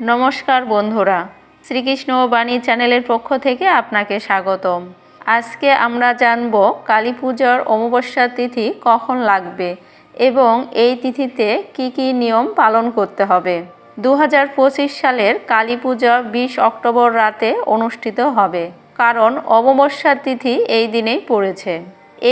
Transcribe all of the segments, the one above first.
নমস্কার বন্ধুরা, শ্রীকৃষ্ণ বাণী চ্যানেলের পক্ষ থেকে আপনাকে স্বাগতম। আজকে আমরা জানব কালী পূজার অমাবস্যা তিথি কখন লাগবে এবং এই তিথিতে কি কি নিয়ম পালন করতে হবে। দু হাজার পঁচিশ সালের কালী পূজা বিশ অক্টোবর রাতে অনুষ্ঠিত হবে, কারণ অমাবস্যা তিথি এই দিনেই পড়েছে।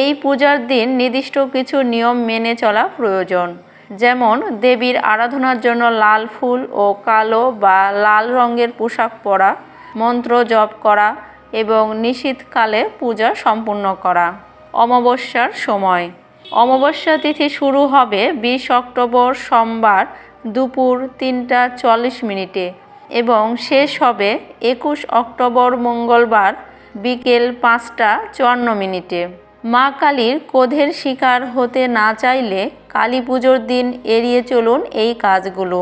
এই পূজার দিন নির্দিষ্ট কিছু নিয়ম মেনে চলা প্রয়োজন। যেমন দেবীর আরাধনার জন্য লাল ফুল ও কালো বা লাল রঙের পোশাক পরা, মন্ত্র জপ করা এবং নিশীথকালে পূজা সম্পূর্ণ করা। অমাবস্যার সময়। অমাবস্যা তিথি শুরু হবে বিশ অক্টোবর সোমবার দুপুর তিনটা চল্লিশ মিনিটে এবং শেষ হবে একুশ অক্টোবর মঙ্গলবার বিকেল পাঁচটা চুয়ান্ন মিনিটে। মা কালীর ক্রোধের শিকার হতে না চাইলে কালী পুজোর দিন এড়িয়ে চলুন এই কাজগুলো।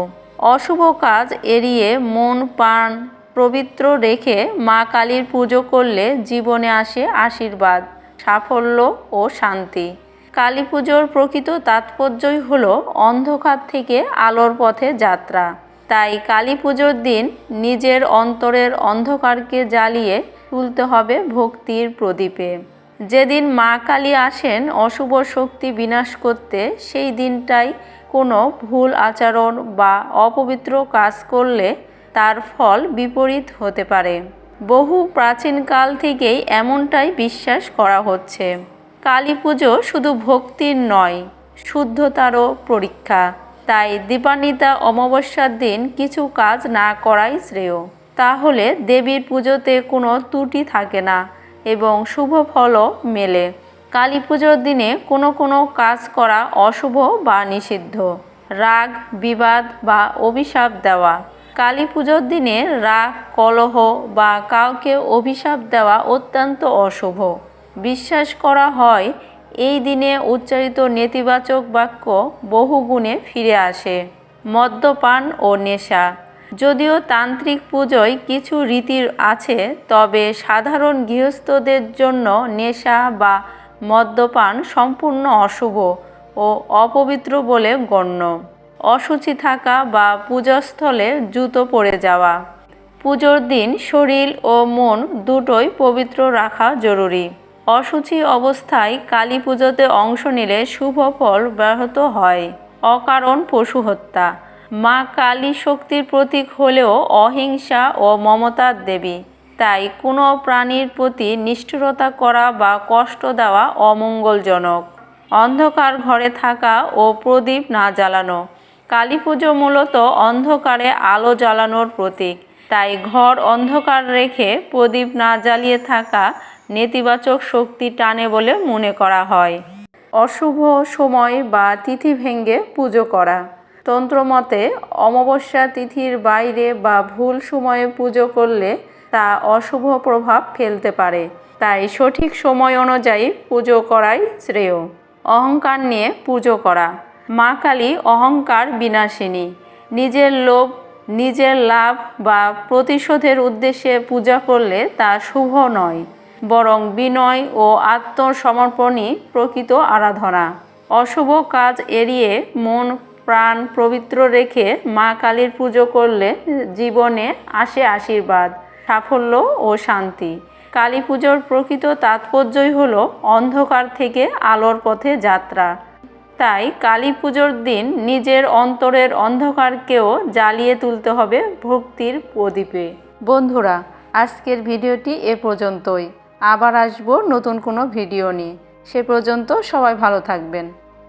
অশুভ কাজ এড়িয়ে মন প্রাণ পবিত্র রেখে মা কালীর পুজো করলে জীবনে আসে আশীর্বাদ, সাফল্য ও শান্তি। কালী পুজোর প্রকৃত তাৎপর্যই হলো অন্ধকার থেকে আলোর পথে যাত্রা। তাই কালী পুজোর দিন নিজের অন্তরের অন্ধকারকে জ্বালিয়ে তুলতে হবে ভক্তির প্রদীপে। যেদিন মা কালী আসেন, অশুভ শক্তি বিনাশ করতে, সেই দিনটাই কোনো ভুল আচরণ বা অপবিত্র কাজ করলে তার ফল বিপরীত হতে পারে। বহু প্রাচীনকাল থেকেই এমনটাই বিশ্বাস করা হচ্ছে। কালী পুজো শুধু ভক্তির নয়, শুদ্ধতারও পরীক্ষা। তাই দীপান্বিতা অমাবস্যার দিন কিছু কাজ না করাই শ্রেয়। তাহলে দেবীর পুজোতে কোনো ত্রুটি থাকে না। এবং শুভ ফলও মেলে। কালী পুজোর দিনে কোনো কোনো কাজ করা অশুভ বা নিষিদ্ধ। রাগ, বিবাদ বা অভিশাপ দেওয়া। কালী পুজোর দিনে রাগ, কলহ বা কাউকে অভিশাপ দেওয়া অত্যন্ত অশুভ। বিশ্বাস করা হয়, এই দিনে উচ্চারিত নেতিবাচক বাক্য বহু গুণে ফিরে আসে। মদ্যপান ও নেশা। যদিও তান্ত্রিক পুজোয় কিছু রীতির আছে, তবে সাধারণ গৃহস্থদের জন্য নেশা বা মদ্যপান সম্পূর্ণ অশুভ ও অপবিত্র বলে গণ্য। অসুচি থাকা বা পূজাস্থলে জুতো পরে যাওয়া। পুজোর দিন শরীর ও মন দুটোই পবিত্র রাখা জরুরি। অসুচি অবস্থায় কালী পুজোতে অংশ নিলে শুভ ফল ব্যাহত হয়। অকারণ পশু হত্যা। মা কালী শক্তির প্রতীক হলেও অহিংসা ও মমতার দেবী। তাই কোনো প্রাণীর প্রতি নিষ্ঠুরতা করা বা কষ্ট দেওয়া অমঙ্গলজনক। অন্ধকার ঘরে থাকা ও প্রদীপ না জ্বালানো। কালী পুজো মূলত অন্ধকারে আলো জ্বালানোর প্রতীক। তাই ঘর অন্ধকার রেখে প্রদীপ না জ্বালিয়ে থাকা নেতিবাচক শক্তি টানে বলে মনে করা হয়। অশুভ সময় বা তিথি ভেঙে পুজো করা। তন্ত্রমতে, অমাবস্যা তিথির বাইরে বা ভুল সময়ে পুজো করলে তা অশুভ প্রভাব ফেলতে পারে। তাই সঠিক সময় অনুযায়ী পুজো করাই শ্রেয়। অহংকার নিয়ে পুজো করা। মা কালী অহংকার বিনাশিনী। নিজের লোভ, নিজের লাভ বা প্রতিশোধের উদ্দেশ্যে পূজা করলে তা শুভ নয়, বরং বিনয় ও আত্মসমর্পণই প্রকৃত আরাধনা। অশুভ কাজ এড়িয়ে মন প্রাণ পবিত্র রেখে মা কালীর পুজো করলে জীবনে আসে আশীর্বাদ, সাফল্য ও শান্তি। কালী পুজোর প্রকৃত তাৎপর্যই হলো অন্ধকার থেকে আলোর পথে যাত্রা। তাই কালী পুজোর দিন নিজের অন্তরের অন্ধকারকেও জ্বালিয়ে তুলতে হবে ভক্তির প্রদীপে। বন্ধুরা, আজকের ভিডিওটি এ পর্যন্তই। আবার আসব নতুন কোনো ভিডিও নিয়ে। সে পর্যন্ত সবাই ভালো থাকবেন।